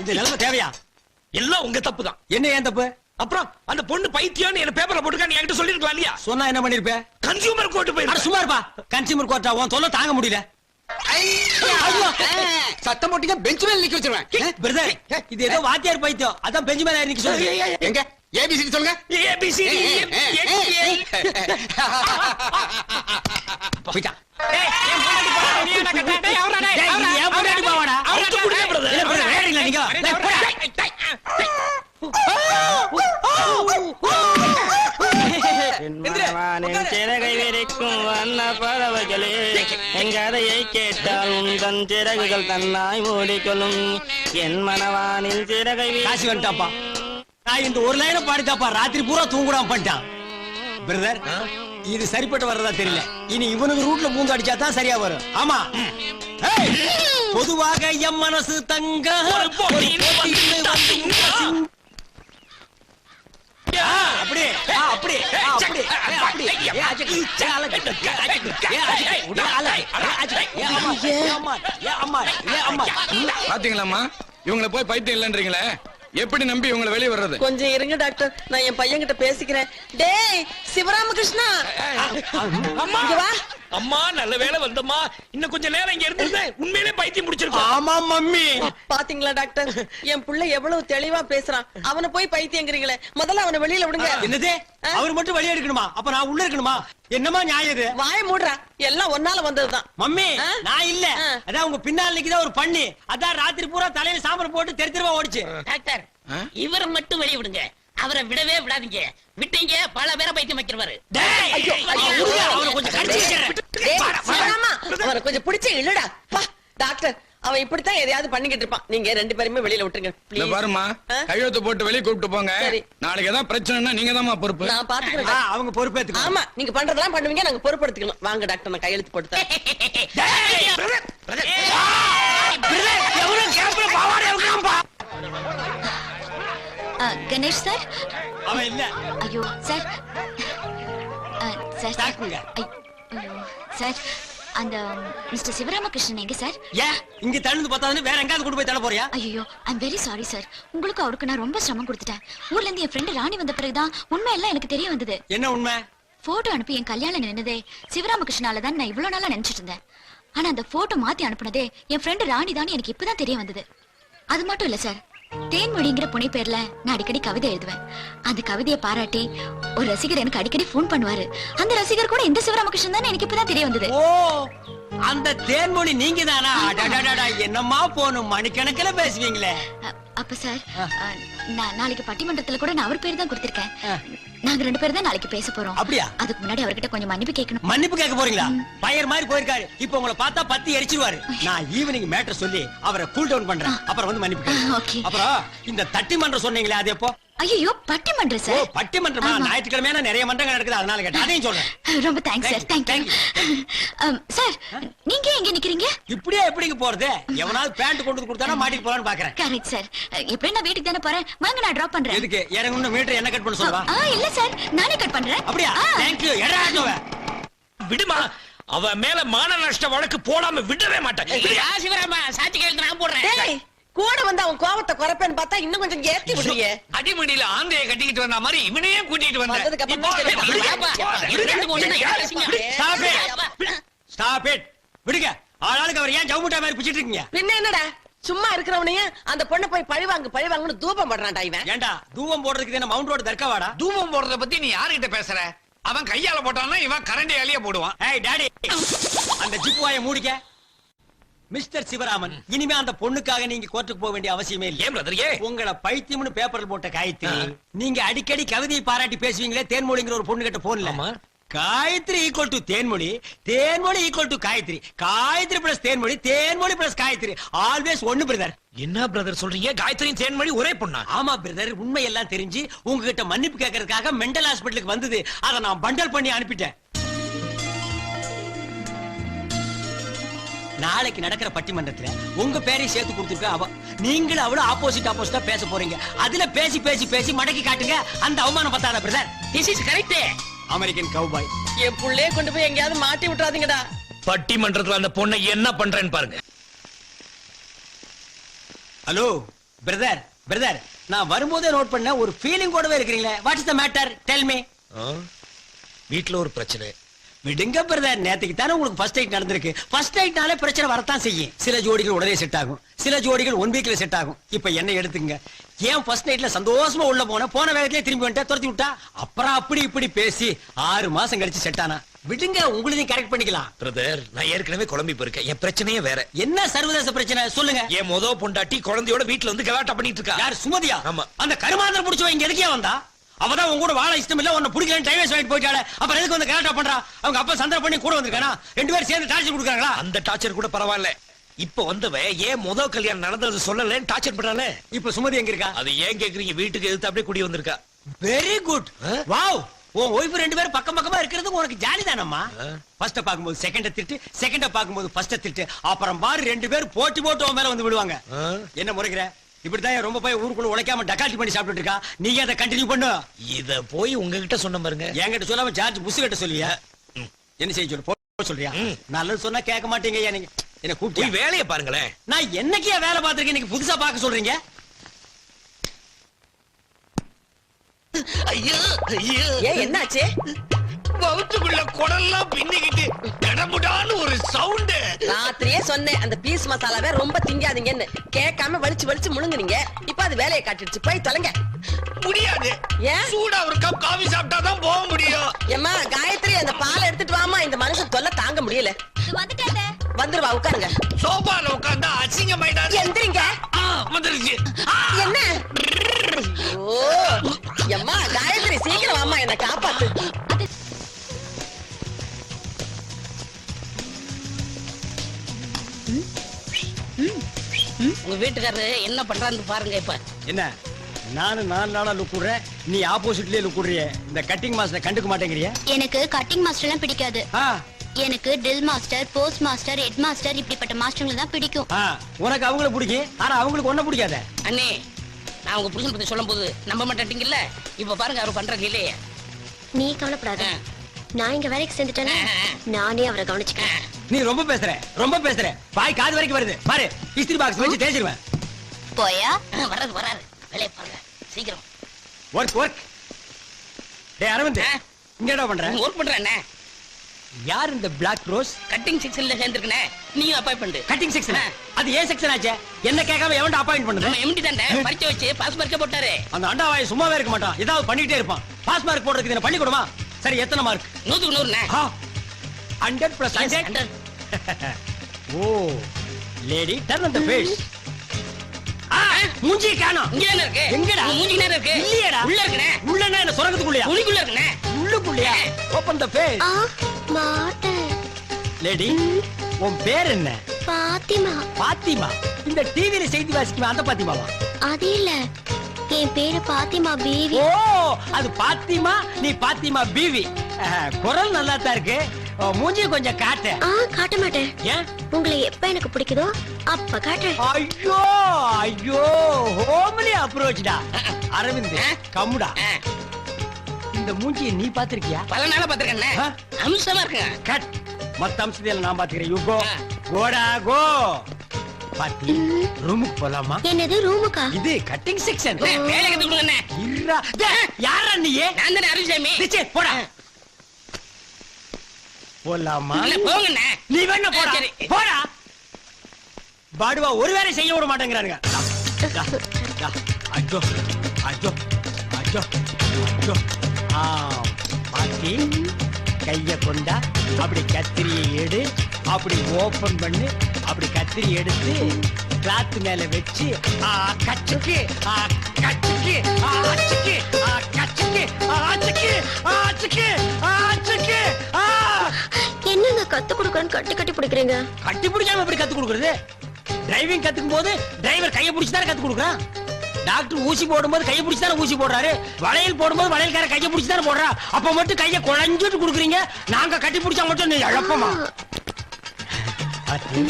இந்த நிலைமை தேவையா? எல்லாம் உங்க தப்பு தான் என்ன ஏன் தப்பு? அப்புறம் அந்த பொண்ணு பைத்தியம்னு என்ன பேப்பர்ல போட்டுக்கா நீ என்கிட்ட சொல்லிருக்கலாம் இல்லையா? சொன்னா என்ன பண்ணிருப்ப? கன்சியூமர் கோர்ட் போய் சும்மா இருப்பா. கன்சியூமர் கோர்ட்டா உன் தொல்லை தாங்க முடியல. சத்தம் போட்டீங்க பெஞ்ச் மேல நிக்க வச்சிருவேன். பிரதர் இது ஏதோ வாத்தியார் பைத்தியம். அதான் பெஞ்சு மேல நிக்க சொல்லுங்க. எங்க? ஏபிசிடி சொல்லுங்க. ஏபிசிடி போயிட்டான் டேய், டேய், இது என் பொண்டாட்டி பாவாடா. அவுத்து கொடுங்க, brother. இல்ல, brother, வேறீங்களா நீங்க? டேய், போடா. வானின் சிறகை விரிக்கும் வண்ண பறவைகளே என் கதையை உந்தன் சிறகுகள் தன்னாய் மூடிக்கொள்ளும் என் மனவானில் சிறகை காசி வந்துட்டாப்பா. நான் இந்த ஒரு லைனை பாடித்தாப்பா ராத்திரி பூரா தூங்குடாம பண்ணிட்டான். பிரதர் இது சரிப்பட்டு வர்றதா தெரியல. இனி இவனுக்கு ரூட்ல பூந்து அடிச்சா தான் சரியா வரும். ஆமா. ஏய், பொதுவாக எம் மனசு தங்க ஏ, அம்மா, ஏ, அம்மா. பாத்தீங்களாம்மா? இவங்கள போய் பைத்தியம் இல்லன்றீங்களே? எப்படி நம்பி இவங்களை வெளியே வர்றது? கொஞ்சம் இருங்க டாக்டர். நான் என் பையன் கிட்ட பேசிக்கிறேன். டேய் சிவராமகிருஷ்ணா. அம்மா! இங்க வா. அம்மா நல்ல வேளை வந்தம்மா. இன்னும் கொஞ்ச நேரம் இங்க இருந்திருந்தேன். உண்மையிலே பைத்தியம் முடிச்சிருக்கோம் ஆமா மம்மி. பாத்தீங்களா டாக்டர்? என் புள்ள எவ்வளவு தெளிவா பேசுறான். அவனை போய் பைத்தியங்கிறீங்களே. முதல்ல அவனை வெளியில விடுங்க. என்னது? அவர் மட்டும் வெளியே எடுக்கணுமா? அப்ப நான் உள்ள இருக்கணுமா? என்னமா நியாயம் இது? வாய மூடுறா. எல்லாம் ஒன்னால வந்ததுதான். மம்மி? நான் இல்ல. அதான் உங்க பின்னால் நிக்குதா ஒரு பண்ணி. அதான் ராத்திரி பூரா தலையில சாம்பல் போட்டு தெரு தெருவா ஓடிச்சு. டாக்டர் இவரை மட்டும் வெளிய விடுங்க. அவரை விடவே விடாதீங்க. விட்டீங்க பல பேரை பைத்தியம் வைக்கிறவாரு. அவனை கொஞ்சம் பிடிச்சு இழுடா. வா டாக்டர் அவன் இப்படித்தான் எதையாவது பண்ணிக்கிட்டு இருப்பான். நீங்க ரெண்டு பேருமே வெளியில விட்டுருங்க. இல்ல. பாருமா? கையெழுத்து போட்டு வெளியே கூப்பிட்டு போங்க. சரி. நாளைக்கு ஏதாவது பிரச்சனைனா நீங்க தான் பொறுப்பு. நான் பாத்துக்கிறேன். அவங்க பொறுப்பேத்துக்கோ ஆமா நீங்க பண்றதெல்லாம் பண்ணுவீங்க நாங்க பொறுப்படுத்திக்கலாம் வாங்க டாக்டர் நான் கையெழுத்து போட்டு கணேஷ் சார்? அவன் இல்ல. ஐயோ சார். ஆ, சார். சார். ஐ- அந்த மிஸ்டர் சிவராமகிருஷ்ணன் எங்க சார்? ஏன் இங்க தழுந்து பார்த்தாலும் வேற எங்காவது கொண்டு போய் தள்ள போறியா? ஐயோ ஐம் வெரி சாரி சார் உங்களுக்கு அவருக்கு நான் ரொம்ப சிரமம் கொடுத்துட்டேன். ஊர்ல இருந்து என் ஃப்ரெண்டு ராணி வந்த பிறகுதான் உண்மை எல்லாம் எனக்கு தெரிய வந்தது. என்ன உண்மை? போட்டோ அனுப்பி என் கல்யாணம் நின்னதே சிவராமகிருஷ்ணால தான் நான் இவ்வளவு நாளா நினைச்சிட்டு இருந்தேன். ஆனா அந்த போட்டோ மாத்தி அனுப்புனதே என் ஃப்ரெண்டு ராணி தான் எனக்கு இப்பதான் தெரிய வந்தது. அது மட்டும் இல்ல சார் தேன்மொழிங்கிற புனை பேர்ல நான் அடிக்கடி கவிதை எழுதுவேன். அந்த கவிதையை பாராட்டி ஒரு ரசிகர் எனக்கு அடிக்கடி ஃபோன் பண்ணுவாரு. அந்த ரசிகர் கூட இந்த சிவராமகிருஷ்ணன் தான்? எனக்கு இப்பதான் தெரிய வந்தது. ஓ அந்த தேன்மொழி நீங்க தானா என்னம்மா போனும் மணிக்கணக்கில் பேசுவீங்களே. அப்ப சார் நான் நாளைக்கு பட்டிமன்றத்துல கூட நான் அவர் பேர் தான் கொடுத்திருக்கேன் நாங்க ரெண்டு பேரும் தான் நாளைக்கு பேச போறோம். அப்படியா? அதுக்கு முன்னாடி அவர்கிட்ட கொஞ்சம் மன்னிப்பு கேட்கணும். மன்னிப்பு கேட்க போறீங்களா? பயர் மாதிரி போயிருக்காரு. இப்போ உங்களை பார்த்தா பத்தி எரிச்சிருவாரு. நான் ஈவினிங் மேட்டர் சொல்லி அவரை கூல் டவுன் பண்றேன். அப்புறம் வந்து மன்னிப்பு. அப்புறம் இந்த தட்டி மன்றம் சொன்னீங்களே அது எப்போ? ஐயோ பட்டிமன்றம் ஓ சார் பட்டிமன்றமா. ஞாயிற்றுக்கிழமையான நிறைய மன்றங்கள் நடக்குது? அதனால கேட்டேன். அதையும் சொல்றேன். ரொம்ப thanks sir thank you sir நீங்க எங்க நிக்கிறீங்க? இப்படியே எப்படிங்க போறது? எவனாவது பேண்ட் கொண்டு கொடுத்தானா மாட்டிட்டு போலான்னு பாக்குறேன். கரெக்ட் சார் எப்படி நான் வீட்டுக்கு தானே போறேன். வாங்க நான் டிராப் பண்றேன். எதுக்கு? இறங்கணும் மீட்டர் என்ன கட் பண்ண சொல்லவா? இல்ல சார் நானே கட் பண்றேன். அப்படியா? ஆ. தேங்க்யூ எடா ஆட்டோவை விடுமா? அவ மேல மான நஷ்ட வழக்கு போடாம விடவே மாட்டேன். சிவராமா சாட்சி கையெழுத்து நான் போடுறேன். டேய் கூட வந்து அவன் கோவத்தை குறைப்பேன்னு பார்த்தா இன்னும் கொஞ்சம் ஏத்தி விடுறியே. அடிமடியில ஆந்தைய கட்டிக்கிட்டு வந்த மாதிரி இவனையே கூட்டிட்டு வந்த வந்ததுக்கு அப்புறம் தான் இப்போ தெரியும். வாப்பா, இது ரெண்டு மூணு என்ன பேசுங்க? Stop it. ஸ்டாப் இட் விடுங்க. ஆளாளுக்கு அவர் ஏன் ஜவுமுட்டா மாதிரி பிடிச்சிட்டு இருக்கீங்க? பின்ன என்னடா? சும்மா இருக்கிறவனையும் அந்த பொண்ணை போய் பழிவாங்கு பழிவாங்குன்னு தூபம் பண்றான்டா இவன். ஏன்டா தூவம் போடுறதுக்கு என்ன மவுண்ட் ரோடு தர்க்காவாடா தூபம் போடுறத பத்தி நீ யாருகிட்ட பேசுற? அவன் கையால போட்டான்னா இவன் கரண்டியாலேயே போடுவான். ஏய் டாடி. அந்த ஜிப்பு வாயை மூடிக்க. மிஸ்டர் சிவராமன் இனிமே அந்த பொண்ணுக்காக நீங்க கோர்ட்டுக்கு போக வேண்டிய அவசியமே இல்லை பிரதர் ஏன் உங்களை பைத்தியம்னு பேப்பர்ல போட்ட காயத்ரி நீங்க அடிக்கடி கவிதையை பாராட்டி பேசுவீங்களே தேன்மொழிங்கிற ஒரு பொண்ணு கிட்ட போன்ல. Gayathri equal to Thenmozhi Thenmozhi equal to Gayathri. Gayathri plus Thenmozhi Thenmozhi plus Gayathri. Always ஒண்ணு பிரதர் என்ன பிரதர் சொல்றீங்க? காயத்ரியும் தேன்மொழி ஒரே பொண்ணா? ஆமா பிரதர் உண்மை எல்லாம் தெரிஞ்சு உங்ககிட்ட மன்னிப்பு கேட்கறதுக்காக மெண்டல் ஹாஸ்பிட்டலுக்கு வந்தது. அதை நான் பண்டல் பண்ணி அனுப்பிட்டேன். நாளைக்கு நடக்கிற பட்டிமன்றத்துல உங்க பேரையும் சேர்த்து கொடுத்துருக்க அவ நீங்களும் அவளும் ஆப்போசிட் ஆப்போசிட்டா பேச போறீங்க. அதுல பேசி பேசி பேசி மடக்கி காட்டுங்க. அந்த அவமானம் பத்தாத brother this is correct American cowboy என் புள்ளைய கொண்டு போய் எங்கேயாவது மாட்டி விட்டுறாதீங்கடா. பட்டிமன்றத்துல அந்த பொண்ணை என்ன பண்றேன்னு பாருங்க. ஹலோ பிரதர் பிரதர் நான் வரும்போதே நோட் பண்ண ஒரு ஃபீலிங் கூடவே இருக்கிறீங்களே. What is the matter tell me வீட்டுல ஒரு பிரச்சனை. விடுங்க பிரதர் நேத்துக்கு தானே உங்களுக்கு ஃபர்ஸ்ட் நைட் நடந்திருக்கு. ஃபர்ஸ்ட் நைட்னாலே பிரச்சனை வரத்தான் செய்யும். சில ஜோடிகள் உடனே செட் ஆகும். சில ஜோடிகள் ஒன் வீக்ல செட் ஆகும். இப்ப என்ன எடுத்துங்க ஏன் ஃபர்ஸ்ட் நைட்ல சந்தோஷமா உள்ள போன போன வேகத்திலே திரும்பி வந்துட்டா துரத்தி விட்டா? அப்புறம் அப்படி இப்படி பேசி ஆறு மாசம் கழிச்சு செட் ஆனா. விடுங்க உங்களையும் கரெக்ட் பண்ணிக்கலாம். பிரதர் நான் ஏற்கனவே குழம்பி போயிருக்கேன். என் பிரச்சனையே வேற. என்ன சர்வதேச பிரச்சனை? சொல்லுங்க. என் மொத பொண்டாட்டி குழந்தையோட வீட்டுல வந்து கலாட்டா பண்ணிட்டு இருக்கா. யார் சுமதியா? ஆமா. அந்த கருமாந்திரம் புடிச்சவன் இங்க எதுக்கே வந்தா அவதான் உங்க கூட வாழ இஷ்டம் இல்ல உன்னை பிடிக்கலன்னு டைம் வேஸ்ட் போயிட்டாலே அப்புறம் எதுக்கு வந்து கலாட்டா பண்றா? அவங்க அப்பா சந்தர்ப்பம் பண்ணி கூட வந்திருக்கானா? ரெண்டு பேரும் சேர்ந்து டார்ச்சர் கொடுக்குறாங்களா? அந்த டார்ச்சர் கூட பரவாயில்ல. இப்ப வந்தவ ஏன் முத கல்யாணம் நடந்தது சொல்லலன்னு டார்ச்சர் பண்றாளே இப்ப சுமதி எங்க இருக்கா? அது ஏன் கேக்குறீங்க? வீட்டுக்கு எதிர்த்து அப்படியே குடி வந்திருக்கா. Very good? வாவ் உன் ஒய்ஃப் ரெண்டு பேரும் பக்கம் பக்கமா இருக்கிறது உனக்கு ஜாலி தானம்மா? ஃபர்ஸ்ட பாக்கும்போது செகண்ட திட்டு செகண்ட பாக்கும்போது ஃபர்ஸ்ட திட்டு. அப்புறம் பாரு ரெண்டு பேரும் போட்டி போட்டு உன் மேல வந்து விடுவாங்க? என்ன முறைக்கிற? இப்படிதான் ரொம்ப போய் ஊருக்குள்ள உழைக்காம டக்காட்டி பண்ணி சாப்பிட்டுட்டு இருக்கா. நீங்க அதை கண்டினியூ பண்ணு? இத போய் உங்ககிட்ட சொன்ன பாருங்க. என்கிட்ட சொல்லாம ஜார்ஜ் புஷ் கிட்ட சொல்லுவியா? என்ன செய்ய சொல்லு? போ சொல்றியா. நல்லது சொன்னா கேட்க மாட்டீங்க நீங்க. என்ன போய் கூப்பிட்டு வேலையை பாருங்களேன். நான் என்னைக்கே வேலை பார்த்திருக்கேன்? இன்னைக்கு புதுசா பார்க்க சொல்றீங்க? ஐயோ ஐயோ. ஏன் என்னாச்சு? வவுத்துக்குள்ள குடல்லாம் பின்னிக்கிட்டு கடமுடான்னு ஒரு சவுண்ட் ராத்திரியே சொன்னேன் அந்த பீஸ் மசாலாவை ரொம்ப திங்காதீங்கன்னு. கேட்காம வலிச்சு வலிச்சு முழுங்குனீங்க இப்ப அது வேலையை காட்டிடுச்சு. போய் தொலைங்க. முடியாது. ஏன்? சூடா ஒரு கப் காபி சாப்பிட்டா தான் போக முடியும். ஏம்மா காயத்ரி அந்த பாலை எடுத்துட்டு வாமா இந்த மனுஷன் தொல்லை தாங்க முடியல. வந்துட்டேன் வந்துருவா உட்காருங்க. சோபால உட்கார்ந்தா அசிங்கமாயிடாது எந்திரிங்க. ஆ, வந்துருச்சு. என்ன? ஓ எம்மா காயத்ரி சீக்கிரம் வாமா என்ன காப்பாத்து. உங்க வீட்டுக்காரரு என்ன பண்றான்னு பாருங்க இப்ப. என்ன? நானும் நாலு நாளா லுக் விடுறேன் நீ ஆப்போசிட்லயே லுக் விடுறிய இந்த கட்டிங் மாஸ்டர் கண்டுக்க மாட்டேங்கிறிய? எனக்கு கட்டிங் மாஸ்டர்லாம் பிடிக்காது. ஆ. எனக்கு டில் master post master head master இப்படிப்பட்ட மாஸ்டர்களை தான் பிடிக்கும். ஆ. உனக்கு அவங்கள பிடிக்கும் ஆனா அவங்களுக்கு ஒன்ன பிடிக்காத. அண்ணே நான் உங்க புருஷன் பத்தி சொல்லும் போது நம்ப மாட்டேங்கல்ல இப்ப பாருங்க அவர் பண்ற இல்லையே. நீ கவலைப்படாத. நான் இங்க வேலைக்கு சேர்ந்துட்டேன்னா. நானே அவரை கவனிச்சுக்கிறேன். நீ ரொம்ப பேசுற ரொம்ப பேசுற. பாய் காது வரைக்கும் வருது. பாரு இஸ்திரி பாக்ஸ் வச்சு தேய்ச்சிருவேன் போயா? ஆ, வராது வராது வேலையை பாருங்க சீக்கிரம். ஒர்க் ஒர்க் டேய் அரவிந்த் ஆ? இங்க என்ன பண்ற? ஒர்க் பண்றேன் என்ன? யார் இந்த பிளாக் ரோஸ் கட்டிங் செக்ஷன்ல சேர்ந்துருக்கனே. நீங்க அப்பாய் பண்ணு கட்டிங் செக்ஷன். அது ஏன் செக்ஷன் ஆச்சே? என்ன கேட்காம எவன்டா அப்பாயிண்ட் பண்ணுது? நம்ம எம்டி தாண்டே பறிச்சு வச்சு பாஸ் மார்க்கே போட்டாரு. அந்த அண்டாவாய் சும்மாவே இருக்க மாட்டான். ஏதாவது பண்ணிட்டே இருப்பான். பாஸ் மார்க் போடுறதுக்கு என்ன பள்ளிக்கூடமா சரி எத்தனை மார்க் நூத்துக்கு நூறுண்ணே. Hundred plus hundred 100. ஓ. லேடி டர்ன் அந்த ஃபேஸ் ஆ மூஞ்சி காணோம். இங்க தானே இருக்கு? எங்கடா? மூஞ்சி நேரம் இருக்கு. இல்லையேடா. உள்ள இருக்குண்ணே. உள்ளனா என்ன சுரங்கத்துக்குள்ளயா? துணிக்குள்ள இருக்குண்ணே. உள்ளுக்குள்ளயா? ஓபன் த ஃபேஸ் மாட்டேன் லேடி உன் பேர் என்ன? பாத்திமா. பாத்திமா. இந்த டிவில செய்தி வாசிக்குமா? அந்த பாத்திமாவா? அது இல்ல. என் பேரு பாத்திமா பேவி. ஓ அது பாத்திமா நீ பாத்திமா பீவி. குரல் நல்லா தான் இருக்கு. மூஞ்சி கொஞ்சம் காட்டு. ஆ காட்ட மாட்டேன். ஏன் உங்களை எப்ப எனக்கு பிடிக்குதோ அப்ப காட்டுறேன். ஐயோ ஐயோ ஹோம்லி அப்ரோச்டா அரவிந்த் கம்முடா. இந்த மூஞ்சியை நீ பாத்திருக்கியா பல நாளா பாத்துருக்கேண்ணே ஆ? அம்சமா இருக்குங்க. கட். மத்த அம்சத்தையில நான் பாத்துக்கிறேன் யூ கோ ஆ. கோடா கோ. பாத்தி ரூமுக்கு போலாமா? என்னது ரூமுக்கா? இது கட்டிங் செக்ஷன் வேலை கத்து கொடுங்கண்ணே இருடா டேய், யாரா நீ? நான் தானே அருள்சாமி போடா. போலாமா? போங்கண்ணே. நீ வேணா போடா. போடா. பாடுவா ஒரு வேலை செய்ய விட மாட்டேங்கிறானுங்க. அஜோ அஜோ அஜோ அஜோ ஆ பாத்தி கைய கொண்டா அப்படி கத்திரியை எடு அப்படி ஓபன் பண்ணு அப்படி கத்திரி எடுத்து கிளாத் மேல வச்சு ஆ கச்சுக்கு ஆ கச்சுக்கு ஆ அச்சுக்கு ஆ கச்சுக்கு ஆ அச்சுக்கு ஆ அச்சுக்கு ஆ அச்சுக்கு ஆ கொடுக்கறன்னு கட்டி கட்டி பிடிக்கிறீங்க. கட்டி பிடிக்காம எப்படி கத்து கொடுக்கறது? டிரைவிங் கத்துக்கும் போது டிரைவர் கையை பிடிச்சு தானே கத்து கொடுக்குறான்? டாக்டர் ஊசி போடும்போது கையை பிடிச்சு தானே ஊசி போடுறாரு? வளையல் போடும்போது வளையல்கார கையை பிடிச்சு தானே போடுறா? அப்ப மட்டும் கையை குழஞ்சிட்டு கொடுக்குறீங்க. நாங்க கட்டி பிடிச்சா மட்டும் நீ இழப்பமா? பாத்தி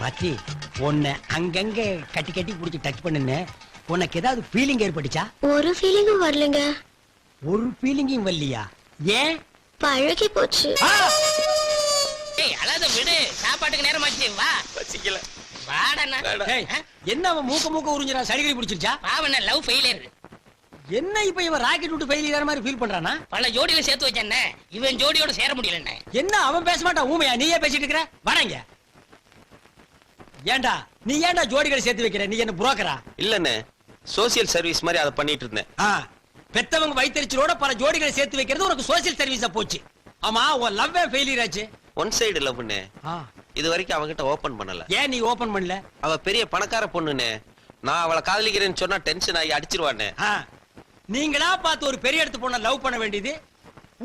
பாத்தி உன்னை அங்கங்க கட்டி கட்டி பிடிச்சி டச் பண்ணுன்னு உனக்கு ஏதாவது ஃபீலிங் ஏற்பட்டுச்சா? ஒரு ஃபீலிங்கும் வரலங்க. ஒரு ஃபீலிங்கும் வரலையா? ஏன்? பழகி போச்சு. சாப்பாட்டுக்கு நேரமாச்சு வா. வச்சிக்கல வாடண்ணா என்ன அவன் மூக்க மூக்க உறிஞ்சிரான் சடிகடி பிடிச்சிருச்சா? பாவண்ண லவ் ஃபெயிலியர் என்ன இப்ப இவன் ராக்கெட் விட்டு ஃபெயிலியர் மாதிரி ஃபீல் பண்றானா? பல ஜோடியில சேர்த்து வச்சேன்ன இவன் ஜோடியோட சேர முடியலண்ணே என்ன அவன் பேச மாட்டான்? ஊமையா நீயே பேசிட்டு இருக்கிற? வராங்க ஏன்டா நீ ஏன்டா ஜோடிகளை சேர்த்து வைக்கிற? நீ என்ன புரோக்கரா இல்லண்ணே சோசியல் சர்வீஸ் மாதிரி அதை பண்ணிட்டு இருந்தேன். பெத்தவங்க வைத்தறிச்சலோட பல ஜோடிகளை சேர்த்து வைக்கிறது உனக்கு சோசியல் சர்வீஸா போச்சு. ஆமா உன் லவ் ஃபெயிலியர் ஆச்சு. ஒன் சைடு லவ்னு ஆ, இது வரைக்கும் அவகிட்ட ஓபன் பண்ணல. ஏன் நீ ஓபன் பண்ணல? அவ பெரிய பணக்கார பொண்ணுன்னு. நான் அவளை காதலிக்கிறேன்னு சொன்னா டென்ஷன் ஆகி அடிச்சிருவானே நீங்களா பார்த்து ஒரு பெரிய இடத்து பொண்ண லவ் பண்ண வேண்டியது?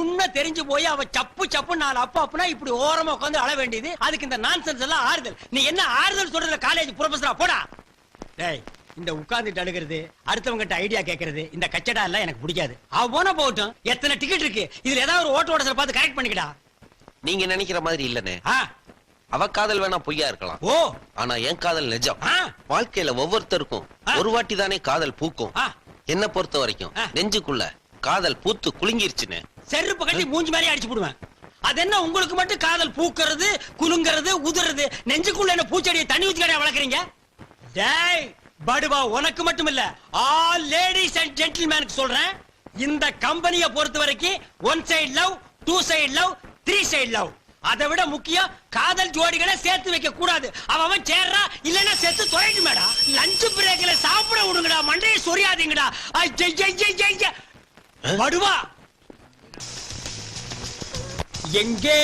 உன்னை தெரிஞ்சு போய் அவ சப்பு சப்பு நாலு அப்பா அப்பனா இப்படி ஓரமா உட்காந்து அழ வேண்டியது. அதுக்கு இந்த நான்சென்ஸ் எல்லாம் ஆறுதல். நீ என்ன ஆறுதல் சொல்றதுல காலேஜ் ப்ரொஃபஸரா போடா. டேய் இந்த உட்கார்ந்துட்டு அழுகிறது அடுத்தவங்க ஐடியா கேக்குறது இந்த கச்சடா எல்லாம் எனக்கு பிடிக்காது. அவ போன போகட்டும். எத்தனை டிக்கெட் இருக்கு? இதுல ஏதாவது ஒரு ஓட்ட ஓடசல பார்த்து கரெக்ட் பண்ணிக்கடா. நீங்க நினைக்கிற மாதிரி இல்லண்ணே ஆ, அவ காதல் வேணா பொய்யா இருக்கலாம். ஓ. ஆனா என் காதல் நிஜம். வாழ்க்கையில ஒவ்வொருத்தருக்கும். ஒரு வாட்டி தானே காதல் பூக்கும். என்ன பொறுத்த வரைக்கும். நெஞ்சுக்குள்ள காதல் பூத்து குலுங்கிருச்சுன்னு. செருப்பு கட்டி மூஞ்சி மாதிரி அடிச்சு போடுவேன். அது என்ன உங்களுக்கு மட்டும் காதல் பூக்கிறது குலுங்கிறது உதுறது நெஞ்சுக்குள்ள என்ன பூச்செடியை தண்ணி ஊத்தி கடையா வளர்க்குறீங்க? டேய் படுவா உனக்கு மட்டும் இல்ல ஆல் லேடிஸ் அண்ட் ஜென்டில்மேனுக்கு சொல்றேன். இந்த கம்பெனியை பொறுத்த வரைக்கும் one side love two side love three side love அதை விட முக்கியம் காதல் ஜோடிகளை சேர்த்து வைக்க கூடாது. அவன் சேர்றா இல்லைன்னா சேர்த்து தொலைட்டு மேடா லஞ்ச் பிரேக்ல சாப்பிட விடுங்கடா மண்டையை சொரியாதீங்கடா. படுவா எங்கே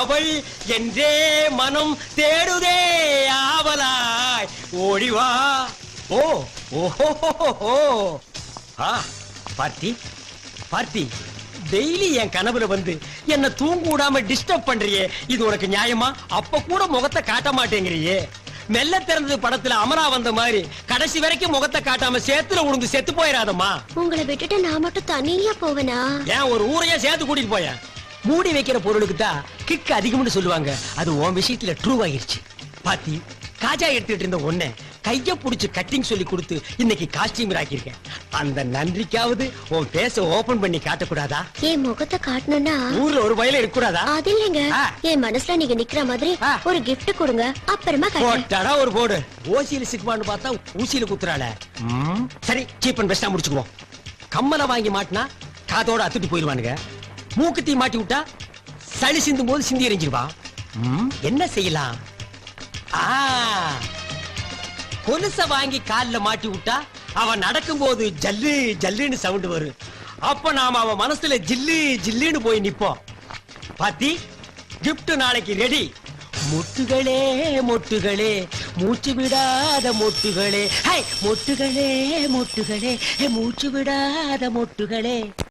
அவள் என்றே மனம் தேடுதே ஆவலாய். ஓடிவா ஓ ஓஹோ பார்த்தி பார்த்தி. டெய்லி என் கனவுல வந்து என்ன தூங்க விடாம டிஸ்டர்ப் பண்றியே. இது உனக்கு நியாயமா? அப்ப கூட முகத்தை காட்ட மாட்டேங்கிறியே. மெல்ல திறந்தது படத்துல அமரா வந்த மாதிரி கடைசி வரைக்கும் முகத்தை காட்டாம சேத்துல உழுந்து செத்து போயிடாதம்மா உங்களை விட்டுட்டு நான் மட்டும் தனியா போவேனா? ஏன் ஒரு ஊரையே சேர்த்து கூட்டிட்டு போயேன்? மூடி வைக்கிற பொருளுக்கு தான் கிக் அதிகம்னு சொல்லுவாங்க. அது உன் விஷயத்துல ட்ரூ ஆயிருச்சு பாத்தி காஜா எடுத்துட்டு இருந்த ஒண்ணு கைய புடிச்சு கட்டிங் சொல்லி கொடுத்து இன்னைக்கு காஸ்டியூமர் ஆக்கியிருக்கேன். அந்த நன்றிக்காவது உன் பேச ஓபன் பண்ணி காட்டக்கூடாதா? என் முகத்தை காட்டணும்னா ஊர்ல ஒரு வயல இருக்கக்கூடாதா? அது இல்லைங்க. என் மனசுல நீங்க நிக்கிற மாதிரி. ஒரு gift கொடுங்க. அப்புறமா போட்டாடா ஒரு போடு ஓசியில சிக்குமான்னு பார்த்தா ஊசியில குத்துறாள. சரி சீப் அண்ட் பெஸ்டா முடிச்சுக்குவோம். கம்மலை வாங்கி மாட்டினா காதோட அத்துட்டு போயிருவானுங்க மூக்குத்தி மாட்டி விட்டா சளி சிந்தும் போது சிந்தி எறிஞ்சிருவா என்ன செய்யலாம்? கொலுச வாங்கி கால்ல மாட்டி விட்டா அவன் நடக்கும்போது ஜல்லு ஜல்லுன்னு சவுண்ட் வரும். அப்ப நாம அவன் மனசுல ஜில்லு ஜில்லுன்னு போய் நிப்போம். பாத்தி gift நாளைக்கு ரெடி மொட்டுகளே மொட்டுகளே மூச்சு விடாத மொட்டுகளே. ஹை மொட்டுகளே மொட்டுகளே மூச்சு விடாத மொட்டுகளே.